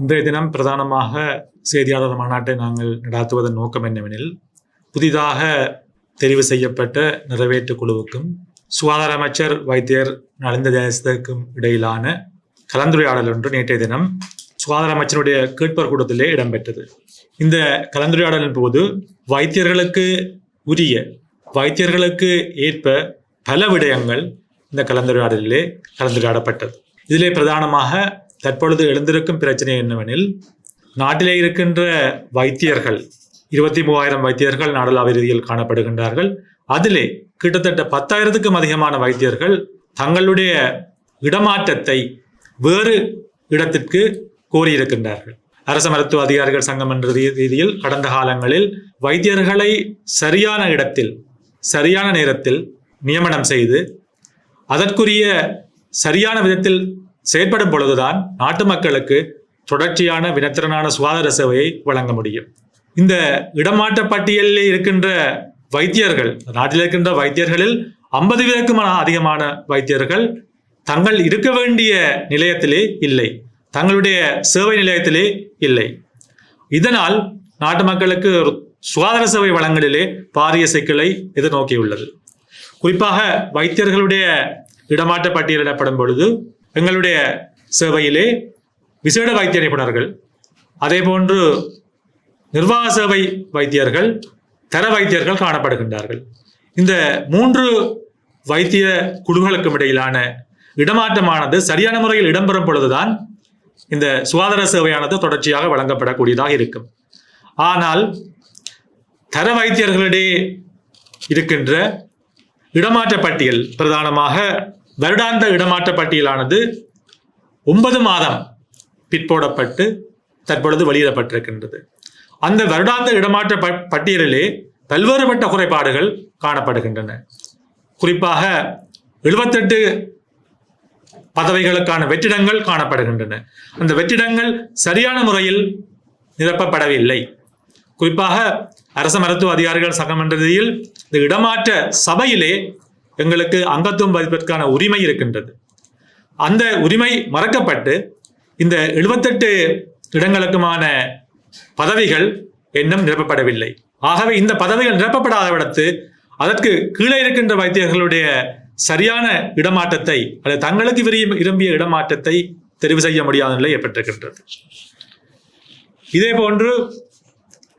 இன்றைய தினம் பிரதானமாக செய்தியாளர் மாநாட்டை நாங்கள் நடாத்துவதன் நோக்கம் என்னவெனில் புதிதாக தெரிவு செய்யப்பட்ட நிறைவேற்று குழுவுக்கும் சுகாதார அமைச்சர் வைத்தியர் நலிந்த தேசத்திற்கும் இடையிலான கலந்துரையாடல் ஒன்று நேற்றைய தினம் சுகாதார அமைச்சருடைய கேட்பர் கூட்டத்திலே இடம்பெற்றது. இந்த கலந்துரையாடலின் போது வைத்தியர்களுக்கு உரிய வைத்தியர்களுக்கு ஏற்ப பல விடயங்கள் இந்த கலந்துரையாடலிலே கலந்துரையாடப்பட்டது. இதிலே பிரதானமாக தற்பொழுது எழுந்திருக்கும் பிரச்சனை என்னவெனில் நாட்டிலே இருக்கின்ற வைத்தியர்கள் இருபத்தி மூவாயிரம் வைத்தியர்கள் நாடளாவிய ரீதியில் காணப்படுகின்றார்கள். அதிலே கிட்டத்தட்ட பத்தாயிரத்துக்கும் அதிகமான வைத்தியர்கள் தங்களுடைய இடமாற்றத்தை வேறு இடத்திற்கு கோரியிருக்கின்றார்கள். அரச மருத்துவ அதிகாரிகள் சங்கம் என்ற ரீ- ரீதியில் கடந்த காலங்களில் வைத்தியர்களை சரியான இடத்தில் சரியான நேரத்தில் நியமனம் செய்து அதற்குரிய சரியான விதத்தில் செயற்படும் பொழுதுதான் நாட்டு மக்களுக்கு தொடர்ச்சியான வினத்திறனான சுகாதார சேவையை வழங்க முடியும். இந்த இடமாற்ற பட்டியலில் இருக்கின்ற வைத்தியர்கள் நாட்டில் இருக்கின்ற வைத்தியர்களில் ஐம்பது பேருக்கும் அதிகமான வைத்தியர்கள் தங்கள் இருக்க வேண்டிய நிலையத்திலே இல்லை. தங்களுடைய சேவை நிலையத்திலே இல்லை. இதனால் நாட்டு மக்களுக்கு சுகாதார சேவை வளங்களிலே பாரிய சிக்கலை எதிர்நோக்கியுள்ளது. குறிப்பாக வைத்தியர்களுடைய இடமாற்ற பட்டியலிடப்படும் பொழுது எங்களுடைய சேவையிலே விசேட வைத்திய நிபுணர்கள் அதே போன்று நிர்வாக சேவை வைத்தியர்கள் தர வைத்தியர்கள் காணப்படுகின்றார்கள். இந்த மூன்று வைத்திய குழுக்களுக்கும் இடையிலான இடமாற்றமானது சரியான முறையில் இடம்பெறும் பொழுதுதான் இந்த சுகாதார சேவையானது தொடர்ச்சியாக வழங்கப்படக்கூடியதாக இருக்கும். ஆனால் தர வைத்தியர்களிடையே இருக்கின்ற இடமாற்ற பட்டியல் பிரதானமாக வருடாந்த இடமாற்ற பட்டியலானது ஒன்பது மாதம் பிற்போடப்பட்டு தற்பொழுது வெளியிடப்பட்டிருக்கின்றது. அந்த வருடாந்த இடமாற்ற ப- பட்டியலிலே பல்வேறுபட்ட குறைபாடுகள் காணப்படுகின்றன. குறிப்பாக எழுபத்தெட்டு பதவிகளுக்கான வெற்றிடங்கள் காணப்படுகின்றன. அந்த வெற்றிடங்கள் சரியான முறையில் நிரப்பப்படவில்லை. குறிப்பாக அரச மருத்துவ அதிகாரிகள் சங்கம் என்ற இந்த இடமாற்ற சபையிலே எங்களுக்கு அங்கத்துவம் பதிப்பதற்கான உரிமை இருக்கின்றது. அந்த உரிமை மறக்கப்பட்டு இந்த எழுபத்தெட்டு இடங்களுக்குமான பதவிகள் இன்னும் நிரப்பப்படவில்லை. ஆகவே இந்த பதவிகள் நிரப்பப்படாத இடத்து அதற்கு கீழே இருக்கின்ற வைத்தியர்களுடைய சரியான இடமாற்றத்தை அல்லது தங்களுக்கு விரும்பி விரும்பிய இடமாற்றத்தை தெரிவு செய்ய முடியாத நிலை ஏற்பட்டிருக்கின்றது. இதே போன்று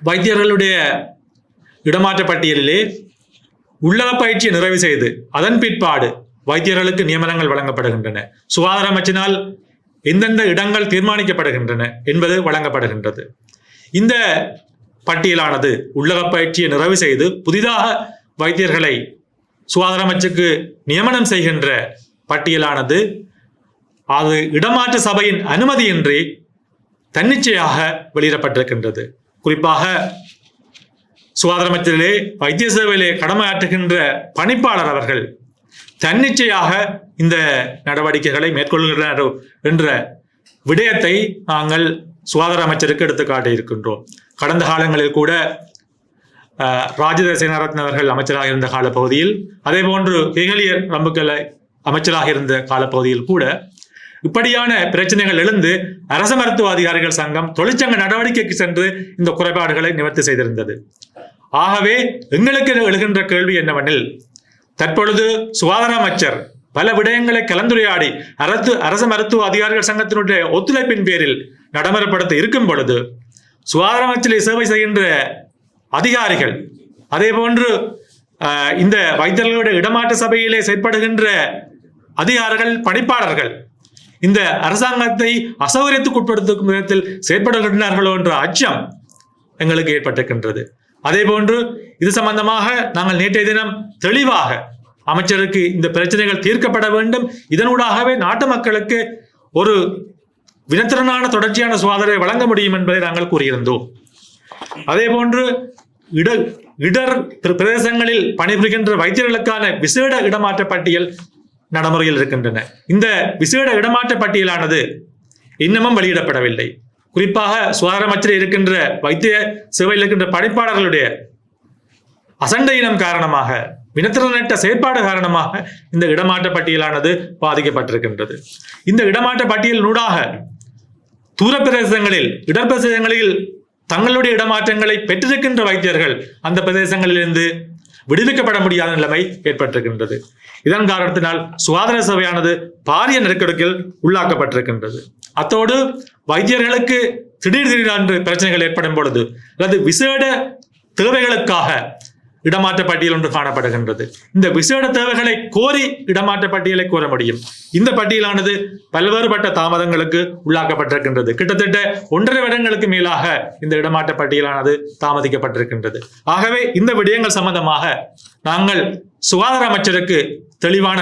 வைத்தியர்களுடைய இடமாற்ற பட்டியலிலே உள்ளக பயிற்சியை நிறைவு செய்து அதன் பிற்பாடு வைத்தியர்களுக்கு நியமனங்கள் வழங்கப்படுகின்றன. சுகாதார அமைச்சினால் எந்தெந்த இடங்கள் தீர்மானிக்கப்படுகின்றன என்பது வழங்கப்படுகின்றது. இந்த பட்டியலானது உள்ளக பயிற்சியை நிறைவு செய்து புதிதாக வைத்தியர்களை சுகாதார அமைச்சுக்கு நியமனம் செய்கின்ற பட்டியலானது அது இடமாற்ற சபையின் அனுமதியின்றி தன்னிச்சையாக வெளியிடப்பட்டிருக்கின்றது. குறிப்பாக சுகாதார வைத்திய சேவையிலே கடமையாற்றுகின்ற பணிப்பாளர் அவர்கள் தன்னிச்சையாக இந்த நடவடிக்கைகளை மேற்கொள்கின்றனர் என்ற விடயத்தை நாங்கள் சுகாதார அமைச்சருக்கு எடுத்து காட்டியிருக்கின்றோம் கடந்த காலங்களில் கூட அஹ், சேனாரத்ன அவர்கள் அமைச்சராக இருந்த காலப்பகுதியில் அதே போன்று ஹெகலியர் ரம்புக்கலை அமைச்சராக இருந்த காலப்பகுதியில் கூட இப்படியான பிரச்சனைகள் எழுந்து அரச மருத்துவ அதிகாரிகள் சங்கம் தொழிற்சங்க நடவடிக்கைக்கு சென்று இந்த குறைபாடுகளை நிவர்த்தி செய்திருந்தது. ஆகவே எங்களுக்கு எழுகின்ற கேள்வி என்னவெனில் தற்பொழுது சுகாதார அமைச்சர் பல விடயங்களை கலந்துரையாடி அரசு அரச மருத்துவ அதிகாரிகள் சங்கத்தினுடைய ஒத்துழைப்பின் பேரில் நடைமுறைப்படுத்த இருக்கும் பொழுது சுகாதார அமைச்சரில் சேவை செய்கின்ற அதிகாரிகள் அதே போன்று இந்த வைத்தியர்களுடைய இடமாற்ற சபையிலே செயற்படுகின்ற அதிகாரிகள் பணிப்பாளர்கள் இந்த அரசாங்கத்தை அசௌகரியத்துக்கு உட்படுத்தும் விதத்தில் செயற்படுகின்றார்களோ என்ற அச்சம் எங்களுக்கு ஏற்பட்டிருக்கின்றது. அதே போன்று இது சம்பந்தமாக நாங்கள் நேற்றைய தினம் தெளிவாக அமைச்சருக்கு இந்த பிரச்சனைகள் தீர்க்கப்பட வேண்டும். இதனூடாகவே நாட்டு மக்களுக்கு ஒரு வினத்திறனான தொடர்ச்சியான சுகாதாரத்தை வழங்க முடியும் என்பதை நாங்கள் கூறியிருந்தோம். அதே போன்று இட இடர் பிரதேசங்களில் பணிபுரிகின்ற வைத்தியர்களுக்கான விசேட இடமாற்ற பட்டியல் நடைமுறையில் இருக்கின்றன. இந்த விசேட இடமாற்ற பட்டியலானது இன்னமும் வெளியிடப்படவில்லை. குறிப்பாக சுகாதார இருக்கின்ற வைத்திய சேவையில் இருக்கின்ற படைப்பாளர்களுடைய அசண்டை இனம் காரணமாக வினத்திறனற்ற செயற்பாடு காரணமாக இந்த இடமாற்ற பட்டியலானது பாதிக்கப்பட்டிருக்கின்றது. இந்த இடமாற்ற பட்டியலினூடாக தூர பிரதேசங்களில் இடப்பிரதேசங்களில் தங்களுடைய இடமாற்றங்களை பெற்றிருக்கின்ற வைத்தியர்கள் அந்த பிரதேசங்களிலிருந்து விடுவிக்கப்பட முடியாத நிலைமை ஏற்பட்டிருக்கின்றது. இதன் காரணத்தினால் சுகாதார சபையானது பாரிய நெருக்கடிக்கில் உள்ளாக்கப்பட்டிருக்கின்றது. அத்தோடு வைத்தியர்களுக்கு திடீர் திடீரென்று பிரச்சனைகள் ஏற்படும் பொழுது அல்லது விசேட தேவைகளுக்காக இடமாற்ற பட்டியல் ஒன்று காணப்படுகின்றது. இந்த விசேட தேவைகளை கோரி இடமாற்ற பட்டியலை கோர முடியும். இந்த பட்டியலானது பல்வேறுபட்ட தாமதங்களுக்கு உள்ளாக்கப்பட்டிருக்கின்றது. கிட்டத்தட்ட ஒன்றரை வருடங்களுக்கு மேலாக இந்த இடமாற்ற பட்டியலானது தாமதிக்கப்பட்டிருக்கின்றது. ஆகவே இந்த விடயங்கள் சம்பந்தமாக நாங்கள் சுகாதார அமைச்சருக்கு தெளிவான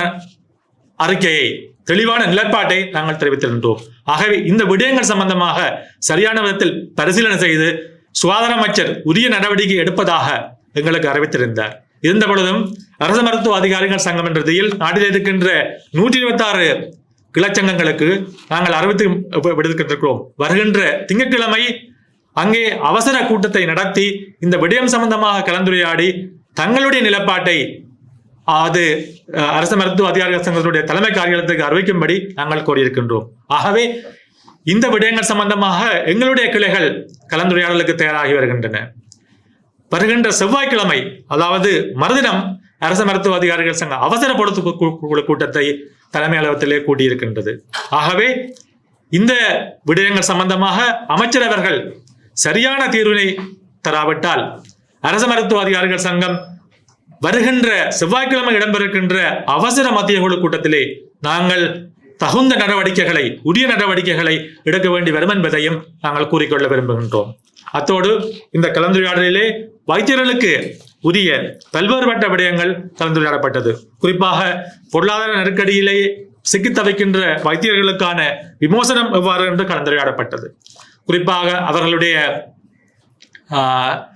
அறிக்கையை தெளிவான நிலைப்பாட்டை நாங்கள் தெரிவித்திருந்தோம். ஆகவே இந்த விடயங்கள் சம்பந்தமாக சரியான விதத்தில் பரிசீலனை செய்து சுகாதார அமைச்சர் உரிய நடவடிக்கை எடுப்பதாக எங்களுக்கு அறிவித்திருந்தார். இருந்த பொழுதும் அரசு மருத்துவ அதிகாரிகள் சங்கம் என்ற ரீதியில் நாட்டில் இருக்கின்ற நூற்றி இருபத்தி ஆறு கிளச்சங்கங்களுக்கு நாங்கள் அறிவித்து விடுத்திருக்கிறோம் வருகின்ற திங்கட்கிழமை அங்கே அவசர கூட்டத்தை நடத்தி இந்த விடயம் சம்பந்தமாக கலந்துரையாடி தங்களுடைய நிலப்பாட்டை அது அஹ், அரசு மருத்துவ அதிகாரிகள் சங்கத்தினுடைய தலைமை காரியத்துக்கு அறிவிக்கும்படி நாங்கள் கோரியிருக்கின்றோம். ஆகவே இந்த விடயங்கள் சம்பந்தமாக எங்களுடைய கிளைகள் கலந்துரையாடலுக்கு தயாராகி வருகின்றன. வருகின்ற செவ்வாய்க்கிழமை அதாவது மறுதினம் அரசு மருத்துவ அதிகாரிகள் சங்க அவசர பொழுது கு- குழு கூட்டத்தை தலைமை அலுவலகத்திலே கூட்டியிருக்கின்றது ஆகவே இந்த விடயங்கள் சம்பந்தமாக அமைச்சர் அவர்கள் சரியான தீர்வினை தராவிட்டால் அரசு மருத்துவ அதிகாரிகள் சங்கம் வருகின்ற செவ்வாய்க்கிழமை இடம்பெறுகின்ற அவசர மத்திய குழு கூட்டத்திலே நாங்கள் தகுந்த நடவடிக்கைகளை உரிய நடவடிக்கைகளை எடுக்க வேண்டி வரும் என்பதையும் நாங்கள் கூறிக்கொள்ள விரும்புகின்றோம். அத்தோடு இந்த கலந்துரையாடலிலே வைத்தியர்களுக்கு உரிய பல்வேறுபட்ட விடயங்கள் கலந்துரையாடப்பட்டது. குறிப்பாக பொருளாதார நெருக்கடியிலே சிக்கித் தவிக்கின்ற வைத்தியர்களுக்கான விமோசனம் எவ்வாறு என்று கலந்துரையாடப்பட்டது. குறிப்பாக அவர்களுடைய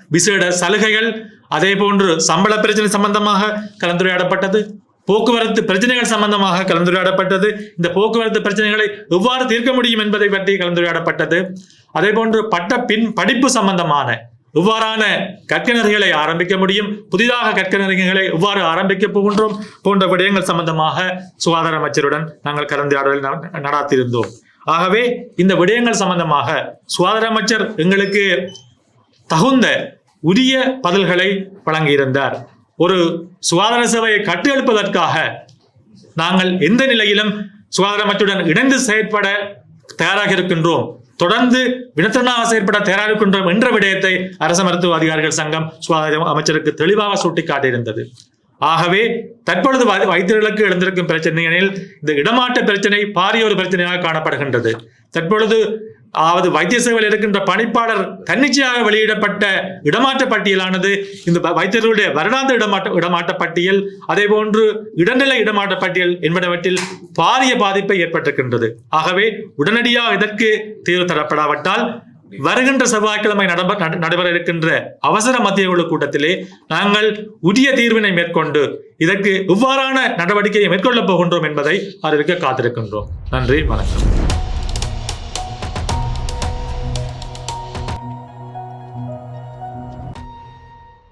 விசேட சலுகைகள் அதே போன்று சம்பள பிரச்சனை சம்பந்தமாக கலந்துரையாடப்பட்டது. போக்குவரத்து பிரச்சனைகள் சம்பந்தமாக கலந்துரையாடப்பட்டது. இந்த போக்குவரத்து பிரச்சனைகளை எவ்வாறு தீர்க்க முடியும் என்பதை பற்றி கலந்துரையாடப்பட்டது. அதே போன்று பட்ட பின் படிப்பு சம்பந்தமான இவ்வாறான கற்கனர்களை ஆரம்பிக்க முடியும். புதிதாக கற்கனர்களை எவ்வாறு ஆரம்பிக்க போகின்றோம். போன்ற விடயங்கள் சம்பந்தமாக சுகாதார அமைச்சருடன் நாங்கள் கலந்துரையாடல் நட- நடாத்தியிருந்தோம் ஆகவே இந்த விடயங்கள் சம்பந்தமாக சுகாதார அமைச்சர் எங்களுக்கு தகுந்த உரிய பதில்களை வழங்கியிருந்தார். ஒரு சுகாதார சேவையை கட்டியெழுப்பதற்காக நாங்கள் எந்த நிலையிலும் சுகாதார அமைச்சருடன் இணைந்து செயற்பட தயாராக இருக்கின்றோம். தொடர்ந்து வினத்தனாக செயற்பட தயாராக என்ற விடயத்தை அரசு மருத்துவ அதிகாரிகள் சங்கம் சுகாதார அமைச்சருக்கு தெளிவாக சுட்டிக்காட்டியிருந்தது. ஆகவே தற்பொழுது வை- வைத்தியர்களுக்கு எழுந்திருக்கும் பிரச்சனை எனில் இந்த இடமாற்ற பிரச்சனை பாரிய ஒரு பிரச்சனையாக காணப்படுகின்றது. தற்பொழுது அதாவது வைத்திய சேவையில் இருக்கின்ற பணிப்பாளர் தன்னிச்சையாக வெளியிடப்பட்ட இடமாற்ற பட்டியலானது இந்த வ- வைத்தியர்களுடைய வருடாந்த இடமாற்ற இடமாற்ற பட்டியல் அதே போன்று இடநிலை இடமாற்ற பட்டியல் என்பனவற்றில் பாரிய பாதிப்பை ஏற்பட்டிருக்கின்றது. ஆகவே உடனடியாக இதற்கு தீர்வு தரப்படாவிட்டால் வருகின்ற செவ்வாய்க்கிழமை நடப- நட- நடைபெற இருக்கின்ற அவசர மத்திய குழு கூட்டத்திலே நாங்கள் உரிய தீர்வினை மேற்கொண்டு இதற்கு எவ்வாறான நடவடிக்கையை மேற்கொள்ளப் போகின்றோம் என்பதை அறிவிக்க காத்திருக்கின்றோம். நன்றி வணக்கம்.